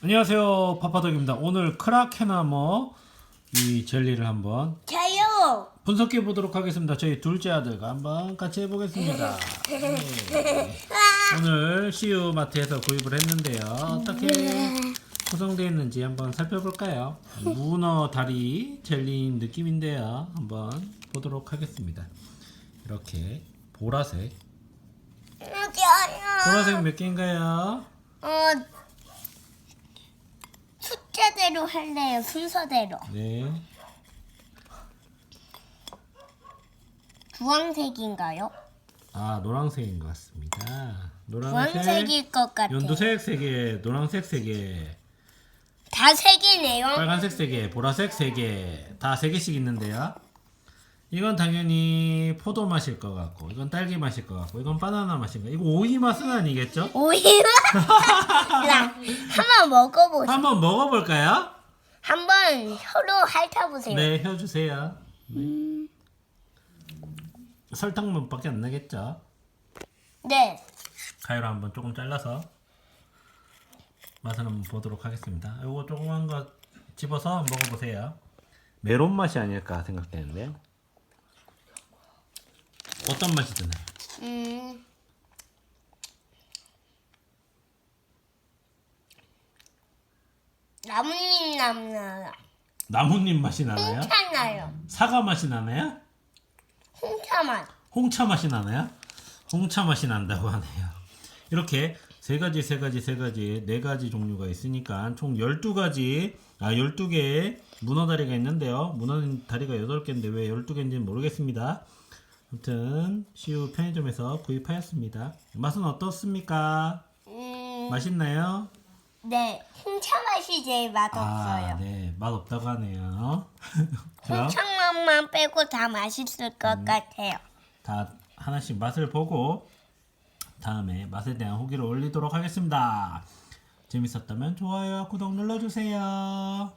안녕하세요 파파덕입니다. 오늘 크라케나머 이 젤리를 한번 저요. 분석해 보도록 하겠습니다. 저희 둘째 아들과 한번 같이 해보겠습니다. 네. 오늘 CU 마트에서 구입을 했는데요. 어떻게 구성되어 있는지 한번 살펴볼까요? 문어 다리 젤리 느낌인데요. 한번 보도록 하겠습니다. 이렇게 보라색. 보라색 몇 개인가요? 어 숫자대로 할래요. 순서대로. 네 주황색인가요? 아 노란색인 것 같습니다. 노란색, 주황색일 것 같아요. 연두색 세 개, 노란색 세 개, 다 색이네요. 빨간색 세 개, 보라색 세 개, 다 세 개씩 있는데요. 이건 당연히 포도 맛일 것 같고, 이건 딸기 맛일 것 같고, 이건 바나나 맛인가? 이거 오이 맛은 아니겠죠? 오이와 나 한번 먹어보세요. 한번 먹어볼까요? 한번 혀로 핥아보세요. 네, 혀 주세요. 네. 설탕물밖에 안 나겠죠? 네. 가위로 한번 조금 잘라서 맛을 한번 보도록 하겠습니다. 이거 조그만 거 집어서 먹어보세요. 메론 맛이 아닐까 생각되는데요. 어떤 맛이 드나요? 음. 나뭇잎 남나요. 나뭇잎 맛이 나나요? 홍차 나요. 사과 맛이 나나요? 홍차 맛. 홍차 맛이 나나요? 홍차 맛이 난다고 하네요. 이렇게 세 가지, 세 가지, 세 가지, 네 가지 종류가 있으니까 총 12가지, 아, 12개의 문어 다리가 있는데요. 문어 다리가 8개인데 왜 12개인지는 모르겠습니다. 아무튼, CU 편의점에서 구입하였습니다. 맛은 어떻습니까? 음. 맛있나요? 네. 홍차 맛이 제일 맛없어요. 아, 네. 맛 없다고 하네요. 그럼 홍차 맛만 빼고 다 맛있을 음. 것 같아요. 다 하나씩 맛을 보고 다음에 맛에 대한 후기를 올리도록 하겠습니다. 재밌었다면 좋아요와 구독 눌러주세요.